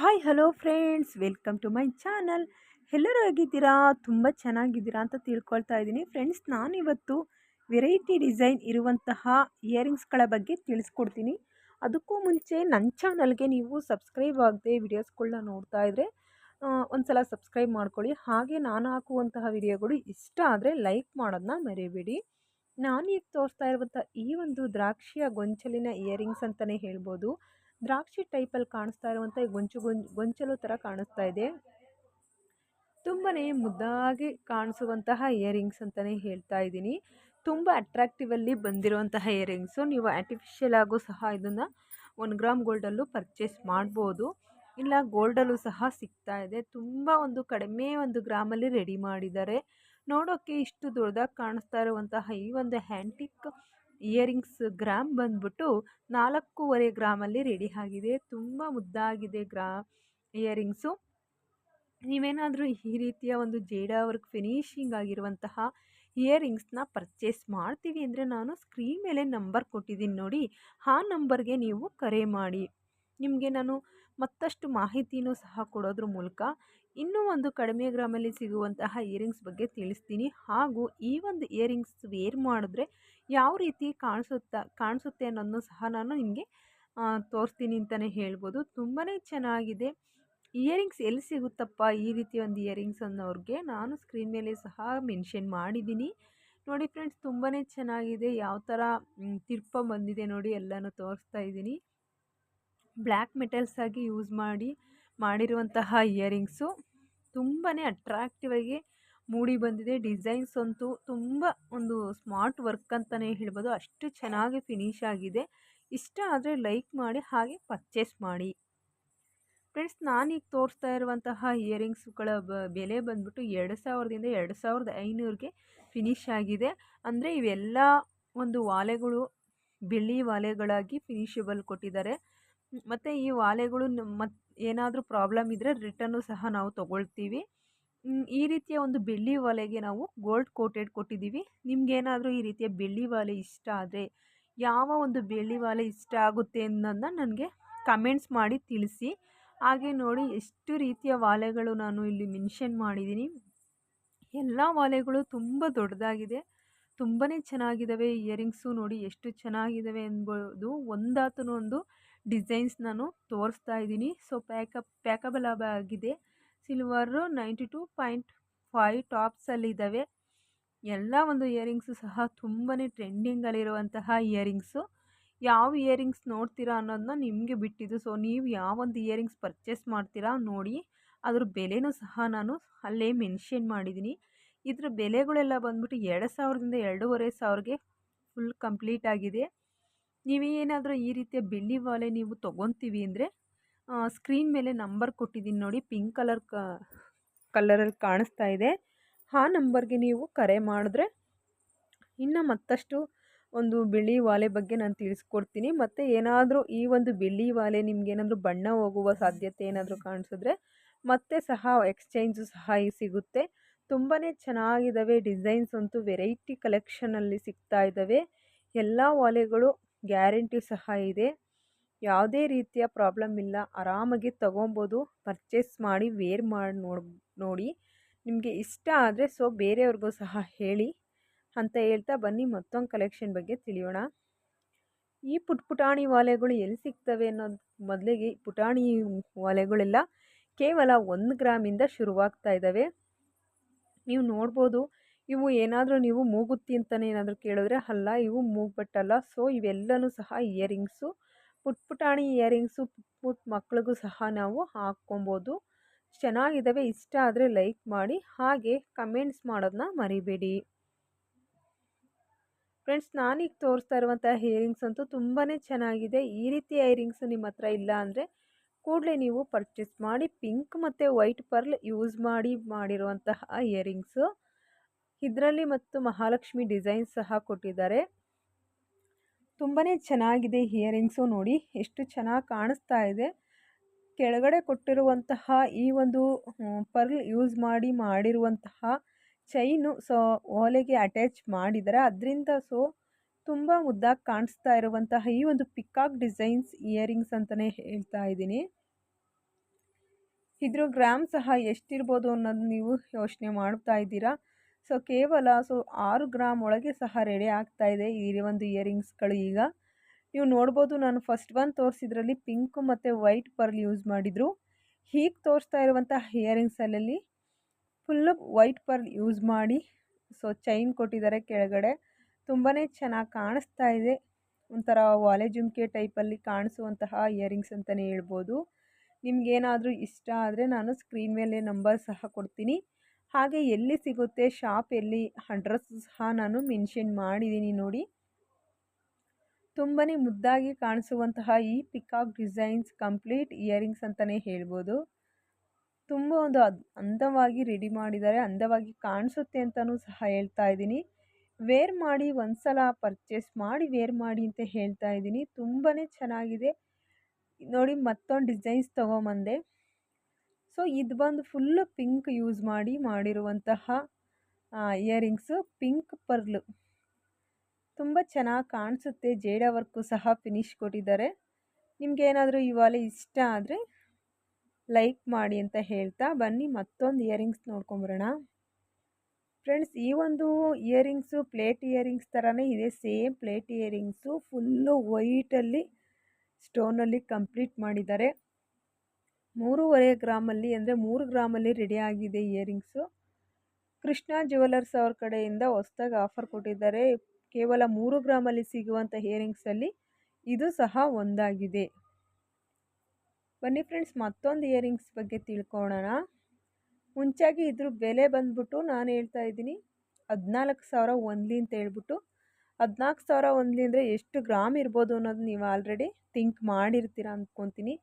Hi hello friends welcome to my channel ಎಲ್ಲರೂ ಹೇಗಿದ್ದೀರಾ? ತುಂಬ ಚೆನ್ನಾಗಿದ್ದೀರಾ ಅಂತ ತಿಳ್ಕೊಳ್ತಾ ಇದ್ದೀನಿ. ಫ್ರೆಂಡ್ಸ್ ನಾನಿವತ್ತು ವೆರೈಟಿ ಡಿಸೈನ್ ಇರುವಂತಹ ಇಯರಿಂಗ್ಸ್ಗಳ ಬಗ್ಗೆ ತಿಳಿಸ್ಕೊಡ್ತೀನಿ. ಅದಕ್ಕೂ ಮುಂಚೆ ನನ್ನ ಚಾನಲ್ಗೆ ನೀವು ಸಬ್ಸ್ಕ್ರೈಬ್ ಆಗದೆ ವಿಡಿಯೋಸ್ಗಳನ್ನ ನೋಡ್ತಾ ಇದ್ದರೆ ಒಂದು ಸಲ ಸಬ್ಸ್ಕ್ರೈಬ್ ಮಾಡ್ಕೊಳ್ಳಿ. ಹಾಗೆ ನಾನು ಹಾಕುವಂತಹ ವಿಡಿಯೋಗಳು ಇಷ್ಟ ಆದರೆ ಲೈಕ್ ಮಾಡೋದನ್ನ ಮರಿಬೇಡಿ. ನಾನೀಗ ತೋರಿಸ್ತಾ ಇರುವಂಥ ಈ ಒಂದು ದ್ರಾಕ್ಷಿಯ ಗೊಂಚಲಿನ ಇಯರಿಂಗ್ಸ್ ಅಂತಲೇ ಹೇಳ್ಬೋದು. ದ್ರಾಕ್ಷಿ ಟೈಪಲ್ಲಿ ಕಾಣಿಸ್ತಾ ಇರುವಂಥ ಗೊಂಚು ಗೊಂಚು, ಗೊಂಚಲು ಥರ ಕಾಣಿಸ್ತಾ ಇದೆ. ತುಂಬಾ ಮುದ್ದಾಗಿ ಕಾಣಿಸುವಂತಹ ಇಯರಿಂಗ್ಸ್ ಅಂತಲೇ ಹೇಳ್ತಾ ಇದ್ದೀನಿ. ತುಂಬ ಅಟ್ರಾಕ್ಟಿವಲ್ಲಿ ಬಂದಿರುವಂತಹ ಇಯರಿಂಗ್ಸು ನೀವು ಆರ್ಟಿಫಿಷಿಯಲ್ ಆಗೂ ಸಹ ಇದನ್ನು ಒನ್ ಗ್ರಾಮ್ ಗೋಲ್ಡಲ್ಲೂ ಪರ್ಚೇಸ್ ಮಾಡ್ಬೋದು. ಇಲ್ಲ ಗೋಲ್ಡಲ್ಲೂ ಸಹ ಸಿಗ್ತಾ ಇದೆ. ತುಂಬ ಒಂದು ಕಡಿಮೆ ಒಂದು ಗ್ರಾಮಲ್ಲಿ ರೆಡಿ ಮಾಡಿದ್ದಾರೆ. ನೋಡೋಕ್ಕೆ ಇಷ್ಟು ದೊಡ್ಡದಾಗಿ ಕಾಣಿಸ್ತಾ ಇರುವಂತಹ ಈ ಒಂದು ಹ್ಯಾಂಟಿಕ್ ಇಯರಿಂಗ್ಸ್ ಗ್ರಾಮ್ ಬಂದ್ಬಿಟ್ಟು ನಾಲ್ಕೂವರೆ ಗ್ರಾಮಲ್ಲಿ ರೆಡಿ ಆಗಿದೆ. ತುಂಬ ಮುದ್ದಾಗಿದೆ ಗ್ರಾ, ಇಯರಿಂಗ್ಸು. ನೀವೇನಾದರೂ ಈ ರೀತಿಯ ಒಂದು ಜೇಡಾ ವರ್ಕ್ ಫಿನಿಶಿಂಗ್ ಆಗಿರುವಂತಹ ಇಯರಿಂಗ್ಸ್ನ ಪರ್ಚೇಸ್ ಮಾಡ್ತೀವಿ ಅಂದರೆ ನಾನು ಸ್ಕ್ರೀನ್ ಮೇಲೆ ನಂಬರ್ ಕೊಟ್ಟಿದ್ದೀನಿ ನೋಡಿ, ಆ ನಂಬರ್ಗೆ ನೀವು ಕರೆ ಮಾಡಿ. ನಿಮಗೆ ನಾನು ಮತ್ತಷ್ಟು ಮಾಹಿತಿನೂ ಸಹ ಕೊಡೋದ್ರ ಮೂಲಕ ಇನ್ನೂ ಒಂದು ಕಡಿಮೆ ಗ್ರಾಮಲ್ಲಿ ಸಿಗುವಂತಹ ಇಯರಿಂಗ್ಸ್ ಬಗ್ಗೆ ತಿಳಿಸ್ತೀನಿ. ಹಾಗೂ ಈ ಒಂದು ಇಯರಿಂಗ್ಸ್ ವೇರ್ ಮಾಡಿದ್ರೆ ಯಾವ ರೀತಿ ಕಾಣಿಸುತ್ತಾ, ಕಾಣಿಸುತ್ತೆ ಅನ್ನೋದನ್ನು ಸಹ ನಾನು ನಿಮಗೆ ತೋರಿಸ್ತೀನಿ ಅಂತಲೇ ಹೇಳ್ಬೋದು. ತುಂಬಾ ಚೆನ್ನಾಗಿದೆ. ಇಯರಿಂಗ್ಸ್ ಎಲ್ಲಿ ಸಿಗುತ್ತಪ್ಪ ಈ ರೀತಿ ಒಂದು ಇಯರಿಂಗ್ಸ್ ಅನ್ನೋರಿಗೆ? ನಾನು ಸ್ಕ್ರೀನ್ ಮೇಲೆ ಸಹ ಮೆನ್ಷನ್ ಮಾಡಿದ್ದೀನಿ. ನೋಡಿ ಫ್ರೆಂಡ್ಸ್ ತುಂಬಾ ಚೆನ್ನಾಗಿದೆ. ಯಾವ ಥರ ತಿರ್ಪ ಬಂದಿದೆ ನೋಡಿ ಎಲ್ಲನೂ ತೋರಿಸ್ತಾ ಇದ್ದೀನಿ. ಬ್ಲ್ಯಾಕ್ ಮೆಟಲ್ಸ್ ಆಗಿ ಯೂಸ್ ಮಾಡಿ, ಮಾಡಿರುವಂತಹ ಇಯರಿಂಗ್ಸು. ತುಂಬಾ ಅಟ್ರಾಕ್ಟಿವ್ ಆಗಿ ಮೂಡಿ ಬಂದಿದೆ. ಡಿಸೈನ್ಸ್ ಅಂತೂ ತುಂಬ ಒಂದು ಸ್ಮಾರ್ಟ್ ವರ್ಕ್ ಅಂತಲೇ ಹೇಳ್ಬೋದು. ಅಷ್ಟು ಚೆನ್ನಾಗಿ ಫಿನಿಶ್ ಆಗಿದೆ. ಇಷ್ಟ ಆದರೆ ಲೈಕ್ ಮಾಡಿ, ಹಾಗೆ ಪರ್ಚೇಸ್ ಮಾಡಿ. ಫ್ರೆಂಡ್ಸ್, ನಾನೀಗ ತೋರಿಸ್ತಾ ಇರುವಂತಹ ಇಯರಿಂಗ್ಸ್ಗಳ ಬೆಲೆ ಬಂದ್ಬಿಟ್ಟು ಎರಡು ಸಾವಿರದಿಂದ ಎರಡು ಸಾವಿರದ ಐನೂರಿಗೆ ಫಿನಿಶ್ ಆಗಿದೆ. ಅಂದರೆ ಇವೆಲ್ಲ ಒಂದು ವಾಲೆಗಳು ಬೆಳ್ಳಿ ವಾಲೆಗಳಾಗಿ ಫಿನಿಷಬಲ್ ಕೊಟ್ಟಿದ್ದಾರೆ. ಮತ್ತು ಈ ವಾಲೆಗಳು ಮತ್ತು ಏನಾದರೂ ಪ್ರಾಬ್ಲಮ್ ಇದ್ದರೆ ರಿಟರ್ನು ಸಹ ನಾವು ತೊಗೊಳ್ತೀವಿ. ಈ ರೀತಿಯ ಒಂದು ಬೆಳ್ಳಿ ಒಲೆಗೆ ನಾವು ಗೋಲ್ಡ್ ಕೋಟೆಡ್ ಕೊಟ್ಟಿದ್ದೀವಿ. ನಿಮಗೇನಾದರೂ ಈ ರೀತಿಯ ಬೆಳ್ಳಿ ಒಲೆ ಇಷ್ಟ ಆದರೆ, ಯಾವ ಒಂದು ಬೆಳ್ಳಿ ಒಲೆ ಇಷ್ಟ ಆಗುತ್ತೆ ಅನ್ನೋದನ್ನ ನನಗೆ ಕಮೆಂಟ್ಸ್ ಮಾಡಿ ತಿಳಿಸಿ. ಹಾಗೆ ನೋಡಿ, ಎಷ್ಟು ರೀತಿಯ ವಾಲೆಗಳು ನಾನು ಇಲ್ಲಿ ಮೆನ್ಷನ್ ಮಾಡಿದ್ದೀನಿ. ಎಲ್ಲ ವಾಲೆಗಳು ತುಂಬ ದೊಡ್ಡದಾಗಿದೆ. ತುಂಬಾ ಚೆನ್ನಾಗಿದ್ದಾವೆ ಇಯರಿಂಗ್ಸು ನೋಡಿ ಎಷ್ಟು ಚೆನ್ನಾಗಿದ್ದಾವೆ ಎಂಬುದು ಒಂದಾತನೂ ಒಂದು ಡಿಸೈನ್ಸ್ ನಾನು ತೋರಿಸ್ತಾ ಇದ್ದೀನಿ. ಸೊ ಪ್ಯಾಕಪ್ ಪ್ಯಾಕಬಲ್ ಆಗಿದೆ. Silver ninety two point five ಟಾಪ್ಸಲ್ಲಿದ್ದಾವೆ ಎಲ್ಲ ಒಂದು ಇಯರಿಂಗ್ಸು ಸಹ ತುಂಬಾ ಟ್ರೆಂಡಿಂಗಲ್ಲಿರುವಂತಹ ಇಯರಿಂಗ್ಸು ಯಾವ ಇಯರಿಂಗ್ಸ್ ನೋಡ್ತೀರಾ ಅನ್ನೋದನ್ನ ನಿಮಗೆ ಬಿಟ್ಟಿದ್ದು. ಸೊ ನೀವು ಯಾವೊಂದು ಇಯರಿಂಗ್ಸ್ ಪರ್ಚೇಸ್ ಮಾಡ್ತೀರಾ ನೋಡಿ. ಅದ್ರ ಬೆಲೆನೂ ಸಹ ನಾನು ಅಲ್ಲೇ ಮೆನ್ಷನ್ ಮಾಡಿದ್ದೀನಿ ಇದ್ರ ಬೆಲೆಗಳೆಲ್ಲ ಬಂದ್ಬಿಟ್ಟು ಎರಡು ಸಾವಿರದಿಂದ ಎರಡೂವರೆ ಸಾವಿರಗೆ ಫುಲ್ ಕಂಪ್ಲೀಟ್ ಆಗಿದೆ. ನೀವೇನಾದರೂ ಈ ರೀತಿಯ ಬೆಳ್ಳಿ ವಾಲೆ ನೀವು ತೊಗೊತೀವಿ ಅಂದರೆ ಸ್ಕ್ರೀನ್ ಮೇಲೆ ನಂಬರ್ ಕೊಟ್ಟಿದ್ದೀನಿ ನೋಡಿ, ಪಿಂಕ್ ಕಲರ್ ಕ, ಕಲರಲ್ಲಿ ಕಾಣಿಸ್ತಾ ಇದೆ. ಆ ನಂಬರ್ಗೆ ನೀವು ಕರೆ ಮಾಡಿದ್ರೆ ಇನ್ನು ಮತ್ತಷ್ಟು ಒಂದು ಬಿಳಿ ವಾಲೆ ಬಗ್ಗೆ ನಾನು ತಿಳಿಸ್ಕೊಡ್ತೀನಿ. ಮತ್ತು ಏನಾದರೂ ಈ ಒಂದು ಬಿಳಿ ವಾಲೆ ನಿಮಗೇನಾದರೂ ಬಣ್ಣ ಹೋಗುವ ಸಾಧ್ಯತೆ ಏನಾದರೂ ಕಾಣಿಸಿದ್ರೆ ಮತ್ತೆ ಸಹ ಎಕ್ಸ್ಚೇಂಜು ಸಹ ಸಿಗುತ್ತೆ. ತುಂಬಾ ಚೆನ್ನಾಗಿದ್ದಾವೆ ಡಿಸೈನ್ಸ್ ಅಂತೂ ವೆರೈಟಿ ಕಲೆಕ್ಷನಲ್ಲಿ ಸಿಗ್ತಾ ಇದ್ದಾವೆ ಎಲ್ಲ ವಾಲೆಗಳು ಗ್ಯಾರಂಟಿ ಸಹ ಇದೆ. ಯಾವುದೇ ರೀತಿಯ ಪ್ರಾಬ್ಲಮ್ ಇಲ್ಲ. ಆರಾಮಾಗಿ ತೊಗೊಬೋದು. ಪರ್ಚೇಸ್ ಮಾಡಿ, ವೇರ್ ಮಾಡಿ ನೋಡಿ ನೋಡಿ. ನಿಮಗೆ ಇಷ್ಟ ಆದರೆ ಸೊ, ಬೇರೆಯವ್ರಿಗೂ ಸಹ ಹೇಳಿ. ಅಂತ ಹೇಳ್ತಾ ಬನ್ನಿ. ಮತ್ತೊಂದು ಕಲೆಕ್ಷನ್ ಬಗ್ಗೆ ತಿಳಿಯೋಣ. ಈ ಪುಟ್ ಪುಟಾಣಿ ವಾಲೆಗಳು ಎಲ್ಲಿ ಸಿಗ್ತವೆ ಅನ್ನೋದು ಮೊದಲಿಗೆ ಪುಟಾಣಿ ವಾಲೆಗಳೆಲ್ಲ. ಕೇವಲ ಒಂದು ಗ್ರಾಮಿಂದ ಶುರುವಾಗ್ತಾ ಇದ್ದಾವೆ ನೀವು ನೋಡ್ಬೋದು. ಇವು ಏನಾದರೂ ನೀವು ಮೂಗುತ್ತಿ ಅಂತಲೇ ಏನಾದರೂ ಕೇಳಿದ್ರೆ, ಅಲ್ಲ, ಇವು ಮೂಗ್ಬಟ್ಟಲ್ಲ. ಸೊ, ಇವೆಲ್ಲನೂ ಸಹ ಇಯರಿಂಗ್ಸು. ಪುಟ್ ಪುಟಾಣಿ ಇಯರಿಂಗ್ಸು ಪುಟ್ ಪುಟ್ ಮಕ್ಳಿಗೂ ಸಹ ನಾವು ಹಾಕ್ಕೊಬೋದು. ಚೆನ್ನಾಗಿದ್ದಾವೆ ಇಷ್ಟ ಆದರೆ ಲೈಕ್ ಮಾಡಿ, ಹಾಗೆ ಕಮೆಂಟ್ಸ್ ಮಾಡೋದನ್ನ ಮರಿಬೇಡಿ. ಫ್ರೆಂಡ್ಸ್, ನಾನೀಗ ತೋರಿಸ್ತಾ ಇರುವಂಥ ಇಯರಿಂಗ್ಸ್ ಅಂತೂ ತುಂಬಾ ಚೆನ್ನಾಗಿದೆ. ಈ ರೀತಿ ಇಯರಿಂಗ್ಸ್ ನಿಮ್ಮ ಹತ್ರ ಇಲ್ಲ ಅಂದರೆ ಕೂಡಲೇ ನೀವು ಪರ್ಚೇಸ್ ಮಾಡಿ, ಪಿಂಕ್ ಮತ್ತು ವೈಟ್ ಪರ್ಲ್ ಯೂಸ್ ಮಾಡಿ ಮಾಡಿರುವಂತಹ ಇಯರಿಂಗ್ಸು. ಇದರಲ್ಲಿ ಮತ್ತು ಮಹಾಲಕ್ಷ್ಮಿ ಡಿಸೈನ್ಸ್ ಸಹ ಕೊಟ್ಟಿದ್ದಾರೆ. ತುಂಬಾ ಚೆನ್ನಾಗಿದೆ ಇಯರಿಂಗ್ಸು ನೋಡಿ. ಎಷ್ಟು ಚೆನ್ನಾಗಿ ಕಾಣಿಸ್ತಾ ಇದೆ. ಕೆಳಗಡೆ ಕೊಟ್ಟಿರುವಂತಹ ಈ ಒಂದು ಪರ್ಲ್ ಯೂಸ್ ಮಾಡಿ ಮಾಡಿರುವಂತಹ ಚೈನು ಸೊ, ಓಲೆಗೆ ಅಟ್ಯಾಚ್ ಮಾಡಿದ್ದಾರೆ. ಅದರಿಂದ ಸೊ, ತುಂಬ ಮುದ್ದಾಗಿ ಕಾಣಿಸ್ತಾ ಇರುವಂತಹ ಈ ಒಂದು ಪಿಕಾಕ್ ಡಿಸೈನ್ಸ್ ಇಯರಿಂಗ್ಸ್ ಅಂತಲೇ ಹೇಳ್ತಾ ಇದ್ದೀನಿ. ಇದ್ರ ಗ್ರಾಮ್ ಸಹ ಎಷ್ಟಿರ್ಬೋದು ಅನ್ನೋದು ನೀವು ಯೋಚನೆ ಮಾಡ್ತಾ ಇದ್ದೀರಾ? ಸೊ ಕೇವಲ ಸೊ ಆರು ಗ್ರಾಮ್ ಒಳಗೆ ಸಹ ರೆಡಿ ಆಗ್ತಾ ಇದೆ ಈ ಒಂದು ಇಯರಿಂಗ್ಸ್ಗಳು ಈಗ. ನೀವು ನೋಡ್ಬೋದು ನಾನು ಫಸ್ಟ್ ಒನ್ ತೋರಿಸಿದ್ರಲ್ಲಿ ಪಿಂಕ್ ಮತ್ತು ವೈಟ್ ಪರ್ಲ್ ಯೂಸ್ ಮಾಡಿದರು. ಹೀಗೆ ತೋರಿಸ್ತಾ ಇರುವಂಥ ಇಯರಿಂಗ್ಸಲ್ಲಿ ಫುಲ್ಲು ವೈಟ್ ಪರ್ಲ್ ಯೂಸ್ ಮಾಡಿ ಸೊ ಚೈನ್ ಕೊಟ್ಟಿದ್ದಾರೆ ಕೆಳಗಡೆ. ತುಂಬಾ ಚೆನ್ನಾಗಿ ಕಾಣಿಸ್ತಾ ಇದೆ. ಒಂಥರ ವಾಲೆ ಜುಮ್ಕೆ ಟೈಪಲ್ಲಿ ಕಾಣಿಸುವಂತಹ ಇಯರಿಂಗ್ಸ್ ಅಂತಲೇ ಹೇಳ್ಬೋದು. ನಿಮಗೇನಾದರೂ ಇಷ್ಟ ಆದರೆ ನಾನು ಸ್ಕ್ರೀನ್ ಮೇಲೆ ನಂಬರ್ ಸಹ ಕೊಡ್ತೀನಿ. ಹಾಗೆ ಎಲ್ಲಿ ಸಿಗುತ್ತೆ ಶಾಪ್ ಎಲ್ಲಿ ಅಡ್ರೆಸ್ ಸಹ ನಾನು ಮೆನ್ಷನ್ ಮಾಡಿದ್ದೀನಿ ನೋಡಿ. ತುಂಬಾ ಮುದ್ದಾಗಿ ಕಾಣಿಸುವಂತಹ ಈ ಪಿಕಾಕ್ ಡಿಸೈನ್ಸ್ ಕಂಪ್ಲೀಟ್ ಇಯರಿಂಗ್ಸ್ ಅಂತಲೇ ಹೇಳ್ಬೋದು. ತುಂಬ ಒಂದು ಅದ್, ಅಂದವಾಗಿ ರೆಡಿ ಮಾಡಿದ್ದಾರೆ, ಅಂದವಾಗಿ ಕಾಣಿಸುತ್ತೆ ಅಂತಲೂ ಸಹ ಹೇಳ್ತಾ ಇದ್ದೀನಿ. ವೇರ್ ಮಾಡಿ ಒಂದು ಸಲ ಪರ್ಚೇಸ್ ಮಾಡಿ ವೇರ್ ಮಾಡಿ ಅಂತ ಹೇಳ್ತಾ ಇದ್ದೀನಿ. ತುಂಬಾ ಚೆನ್ನಾಗಿದೆ. ನೋಡಿ ಮತ್ತೊಂದು ಡಿಸೈನ್ಸ್ ತೊಗೊಂಬಂದೆ. ಸೊ, ಇದು ಬಂದು ಫುಲ್ಲು ಪಿಂಕ್ ಯೂಸ್ ಮಾಡಿ ಮಾಡಿರುವಂತಹ ಇಯರಿಂಗ್ಸು ಪಿಂಕ್ ಪರ್ಲು. ತುಂಬ ಚೆನ್ನಾಗಿ ಕಾಣಿಸುತ್ತೆ. ಜೇಡ ವರ್ಕು ಸಹ ಫಿನಿಶ್ ಕೊಟ್ಟಿದ್ದಾರೆ. ನಿಮಗೇನಾದರೂ ಇವಾಗ ಇಷ್ಟ ಆದರೆ ಲೈಕ್ ಮಾಡಿ ಅಂತ ಹೇಳ್ತಾ ಬನ್ನಿ. ಮತ್ತೊಂದು ಇಯರಿಂಗ್ಸ್ ನೋಡ್ಕೊಂಬರೋಣ. ಫ್ರೆಂಡ್ಸ್, ಈ ಒಂದು ಇಯರಿಂಗ್ಸು, ಪ್ಲೇಟ್ ಇಯರಿಂಗ್ಸ್ ಥರನೇ ಇದೆ. ಸೇಮ್ ಪ್ಲೇಟ್ ಇಯರಿಂಗ್ಸು, ಫುಲ್ಲು ವೈಟಲ್ಲಿ, ಸ್ಟೋನಲ್ಲಿ ಕಂಪ್ಲೀಟ್ ಮಾಡಿದ್ದಾರೆ. ಮೂರುವರೆ ಗ್ರಾಮಲ್ಲಿ ಅಂದರೆ ಮೂರು ಗ್ರಾಮಲ್ಲಿ ರೆಡಿ ಆಗಿದೆ ಇಯರಿಂಗ್ಸು ಕೃಷ್ಣ ಜ್ಯುವೆಲರ್ಸ್ ಅವ್ರ ಕಡೆಯಿಂದ ಹೊಸ್ದಾಗಿ ಆಫರ್ ಕೊಟ್ಟಿದ್ದಾರೆ. ಕೇವಲ ಮೂರು ಗ್ರಾಮಲ್ಲಿ ಸಿಗುವಂಥ ಇಯರಿಂಗ್ಸಲ್ಲಿ ಇದು ಸಹ ಒಂದಾಗಿದೆ. ಬನ್ನಿ ಫ್ರೆಂಡ್ಸ್ ಮತ್ತೊಂದು ಇಯರಿಂಗ್ಸ್ ಬಗ್ಗೆ ತಿಳ್ಕೊಳ್ಳೋಣ ಮುಂಚಾಗಿ ಇದ್ರ ಬೆಲೆ ಬಂದ್ಬಿಟ್ಟು ನಾನು ಹೇಳ್ತಾ ಇದ್ದೀನಿ, ಹದಿನಾಲ್ಕು ಸಾವಿರ ಒಂದ್ಲಿ ಅಂತ ಹೇಳ್ಬಿಟ್ಟು, ಹದಿನಾಲ್ಕು ಸಾವಿರ ಒಂದ್ಲಿ ಅಂದರೆ ಎಷ್ಟು ಗ್ರಾಮ್ ಇರ್ಬೋದು ಅನ್ನೋದು ನೀವು ಆಲ್ರೆಡಿ ಥಿಂಕ್ ಮಾಡಿರ್ತೀರ ಅಂದ್ಕೊತೀನಿ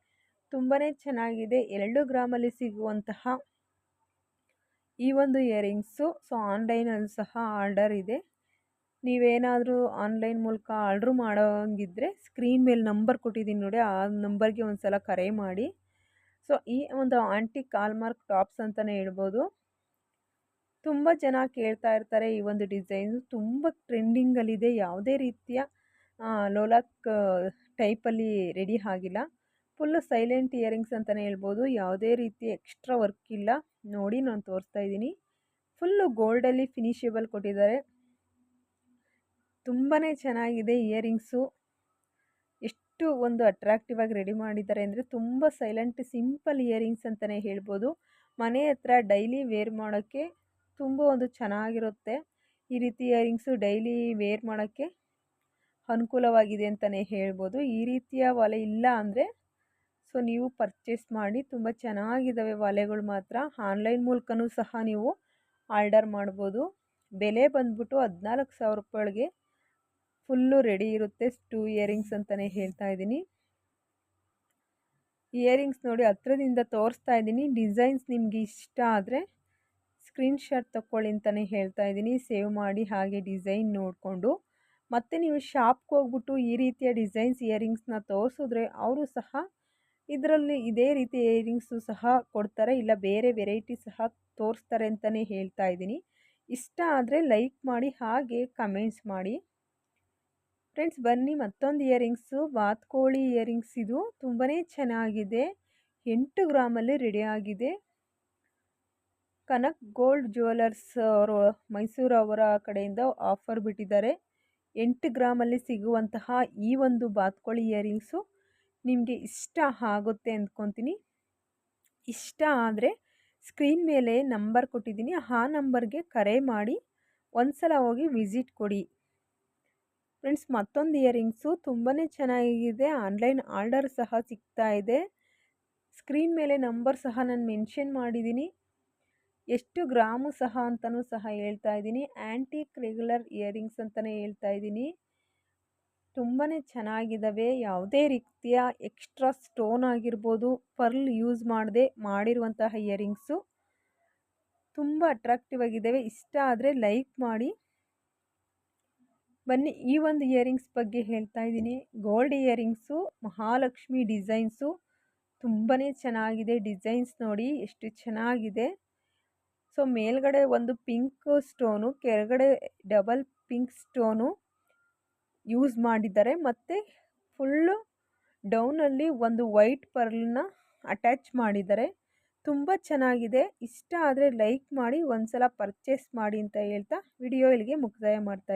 ತುಂಬಾ ಚೆನ್ನಾಗಿದೆ. ಎರಡು ಗ್ರಾಮಲ್ಲಿ ಸಿಗುವಂತಹ ಈ ಒಂದು ಇಯರಿಂಗ್ಸು, ಸೊ ಆನ್ಲೈನಲ್ಲಿ ಸಹ ಆರ್ಡರ್ ಇದೆ. ನೀವೇನಾದರೂ ಆನ್ಲೈನ್ ಮೂಲಕ ಆರ್ಡ್ರ್ ಮಾಡೋಂಗಿದ್ರೆ ಸ್ಕ್ರೀನ್ ಮೇಲೆ ನಂಬರ್ ಕೊಟ್ಟಿದ್ದೀನಿ ನೋಡಿ, ಆ ನಂಬರ್ಗೆ ಒಂದು ಸಲ ಕರೆ ಮಾಡಿ. ಸೊ, ಈ ಒಂದು ಆಂಟಿ ಕಾಲ್ಮಾರ್ಕ್ ಟಾಪ್ಸ್ ಅಂತಲೇ ಹೇಳ್ಬೋದು. ತುಂಬ ಜನ ಕೇಳ್ತಾ ಇರ್ತಾರೆ ಈ ಒಂದು ಡಿಸೈನು ತುಂಬ ಟ್ರೆಂಡಿಂಗಲ್ಲಿದೆ. ಯಾವುದೇ ರೀತಿಯ ಲೋಲಾಕ್ ಟೈಪಲ್ಲಿ ರೆಡಿ ಆಗಿಲ್ಲ. ಫುಲ್ಲು ಸೈಲೆಂಟ್ ಇಯರಿಂಗ್ಸ್ ಅಂತಲೇ ಹೇಳ್ಬೋದು. ಯಾವುದೇ ರೀತಿ ಎಕ್ಸ್ಟ್ರಾ ವರ್ಕ್ ಇಲ್ಲ. ನೋಡಿ ನಾನು ತೋರಿಸ್ತಾ ಇದ್ದೀನಿ. ಫುಲ್ಲು ಗೋಲ್ಡಲ್ಲಿ ಫಿನಿಷೇಬಲ್ ಕೊಟ್ಟಿದ್ದಾರೆ. ತುಂಬಾ ಚೆನ್ನಾಗಿದೆ ಇಯರಿಂಗ್ಸು. ಎಷ್ಟು ಒಂದು ಅಟ್ರಾಕ್ಟಿವ್ ಆಗಿ ರೆಡಿ ಮಾಡಿದ್ದಾರೆ ಅಂದರೆ ತುಂಬ ಸೈಲೆಂಟ್, ಸಿಂಪಲ್ ಇಯರಿಂಗ್ಸ್ ಅಂತಲೇ ಹೇಳ್ಬೋದು. ಮನೆ ಹತ್ರ ಡೈಲಿ ವೇರ್ ಮಾಡೋಕ್ಕೆ ತುಂಬ ಒಂದು ಚೆನ್ನಾಗಿರುತ್ತೆ. ಈ ರೀತಿ ಇಯರಿಂಗ್ಸು ಡೈಲಿ ವೇರ್ ಮಾಡೋಕ್ಕೆ ಅನುಕೂಲವಾಗಿದೆ ಅಂತಲೇ ಹೇಳ್ಬೋದು. ಈ ರೀತಿಯ ಒಲೆ ಇಲ್ಲ ಅಂದರೆ ಸೊ, ನೀವು ಪರ್ಚೇಸ್ ಮಾಡಿ ತುಂಬ ಚೆನ್ನಾಗಿದ್ದಾವೆ ಒಲೆಗಳು ಮಾತ್ರ. ಆನ್ಲೈನ್ ಮೂಲಕನೂ ಸಹ ನೀವು ಆರ್ಡರ್ ಮಾಡ್ಬೋದು. ಬೆಲೆ ಬಂದ್ಬಿಟ್ಟು ಹದಿನಾಲ್ಕು ಸಾವಿರ ರೂಪಾಯಿಗೆ ಫುಲ್ಲು ರೆಡಿ ಇರುತ್ತೆ. ಟೂ ಇಯರಿಂಗ್ಸ್ ಅಂತಲೇ ಹೇಳ್ತಾ ಇದ್ದೀನಿ. ಇಯರಿಂಗ್ಸ್ ನೋಡಿ ಹತ್ರದಿಂದ ತೋರಿಸ್ತಾ ಇದ್ದೀನಿ. ಡಿಸೈನ್ಸ್ ನಿಮಗೆ ಇಷ್ಟ ಆದರೆ ಸ್ಕ್ರೀನ್ಶಾಟ್ ತಗೊಳ್ಳಿ ಅಂತಲೇ ಹೇಳ್ತಾ ಇದ್ದೀನಿ. ಸೇವ್ ಮಾಡಿ ಹಾಗೆ ಡಿಸೈನ್ ನೋಡಿಕೊಂಡು. ಮತ್ತು ನೀವು ಶಾಪ್ಗೆ ಹೋಗ್ಬಿಟ್ಟು ಈ ರೀತಿಯ ಡಿಸೈನ್ಸ್ ಇಯರಿಂಗ್ಸ್ನ ತೋರಿಸಿದ್ರೆ ಅವರು ಸಹ ಇದರಲ್ಲಿ ಇದೇ ರೀತಿ ಇಯರಿಂಗ್ಸು ಸಹ ಕೊಡ್ತಾರೆ, ಇಲ್ಲ ಬೇರೆ ವೆರೈಟಿ ಸಹ ತೋರಿಸ್ತಾರೆ ಅಂತಲೇ ಹೇಳ್ತಾ ಇದ್ದೀನಿ. ಇಷ್ಟ ಆದರೆ ಲೈಕ್ ಮಾಡಿ, ಹಾಗೆ ಕಮೆಂಟ್ಸ್ ಮಾಡಿ. ಫ್ರೆಂಡ್ಸ್ ಬನ್ನಿ ಮತ್ತೊಂದು ಇಯರಿಂಗ್ಸು ಬಾತ್ಕೋಳಿ ಇಯರಿಂಗ್ಸ್ ಇದು ತುಂಬಾ ಚೆನ್ನಾಗಿದೆ. ಎಂಟು ಗ್ರಾಮಲ್ಲಿ ಆಗಿದೆ. ಕನಕ್ ಗೋಲ್ಡ್ ಜ್ಯುವೆಲರ್ಸ್ ಅವರು, ಮೈಸೂರು ಅವರ ಕಡೆಯಿಂದ ಆಫರ್ ಬಿಟ್ಟಿದ್ದಾರೆ. ಎಂಟು ಗ್ರಾಮಲ್ಲಿ ಸಿಗುವಂತಹ ಈ ಒಂದು ಬಾತ್ಕೋಳಿ ಇಯರಿಂಗ್ಸು ನಿಮಗೆ ಇಷ್ಟ ಆಗುತ್ತೆ ಅಂದ್ಕೊತೀನಿ ಇಷ್ಟ ಆದರೆ ಸ್ಕ್ರೀನ್ ಮೇಲೆ ನಂಬರ್ ಕೊಟ್ಟಿದ್ದೀನಿ. ಆ ನಂಬರ್ಗೆ ಕರೆ ಮಾಡಿ ಒಂದು ಸಲ ಹೋಗಿ ವಿಸಿಟ್ ಕೊಡಿ. ಫ್ರೆಂಡ್ಸ್, ಮತ್ತೊಂದು ಇಯರಿಂಗ್ಸು ತುಂಬಾ ಚೆನ್ನಾಗಿದೆ. ಆನ್ಲೈನ್ ಆರ್ಡರ್ ಸಹ ಸಿಗ್ತಾ ಇದೆ. ಸ್ಕ್ರೀನ್ ಮೇಲೆ ನಂಬರ್ ಸಹ ನಾನು ಮೆನ್ಷನ್ ಮಾಡಿದ್ದೀನಿ. ಎಷ್ಟು ಗ್ರಾಮು ಸಹ ಅಂತಲೂ ಸಹ ಹೇಳ್ತಾ ಇದ್ದೀನಿ. ಆ್ಯಂಟಿಕ್ ರೆಗ್ಯುಲರ್ ಇಯರಿಂಗ್ಸ್ ಅಂತಲೇ ಹೇಳ್ತಾ ಇದ್ದೀನಿ. ತುಂಬಾ ಚೆನ್ನಾಗಿದ್ದಾವೆ ಯಾವುದೇ ರೀತಿಯ ಎಕ್ಸ್ಟ್ರಾ ಸ್ಟೋನ್ ಆಗಿರ್ಬೋದು, ಪರ್ಲ್ ಯೂಸ್ ಮಾಡದೆ ಮಾಡಿರುವಂತಹ ಇಯರಿಂಗ್ಸು. ತುಂಬ ಅಟ್ರಾಕ್ಟಿವ್ ಆಗಿದ್ದಾವೆ ಇಷ್ಟ ಆದರೆ ಲೈಕ್ ಮಾಡಿ. ಬನ್ನಿ, ಈ ಒಂದು ಇಯರಿಂಗ್ಸ್ ಬಗ್ಗೆ ಹೇಳ್ತಾ ಇದ್ದೀನಿ. Gold earrings, Mahalakshmi designs. ತುಂಬಾ ಚೆನ್ನಾಗಿದೆ ಡಿಸೈನ್ಸ್ ನೋಡಿ, ಎಷ್ಟು ಚೆನ್ನಾಗಿದೆ. ಸೊ, ಮೇಲ್ಗಡೆ ಒಂದು ಪಿಂಕ್ ಸ್ಟೋನು, ಕೆಳಗಡೆ ಡಬಲ್ ಪಿಂಕ್ ಸ್ಟೋನು. ಯೂಸ್ ಮಾಡಿದ್ದಾರೆ. ಮತ್ತು ಫುಲ್ಲು ಡೌನಲ್ಲಿ ಒಂದು ವೈಟ್ ಪರ್ಲನ್ನ ಅಟ್ಯಾಚ್ ಮಾಡಿದ್ದಾರೆ. ತುಂಬ ಚೆನ್ನಾಗಿದೆ. ಇಷ್ಟ ಆದರೆ ಲೈಕ್ ಮಾಡಿ ಒಂದ್ಸಲ ಪರ್ಚೇಸ್ ಮಾಡಿ ಅಂತ ಹೇಳ್ತಾ ವಿಡಿಯೋ ಇಲ್ಲಿಗೆ ಮುಕ್ತಾಯ ಮಾಡ್ತಾ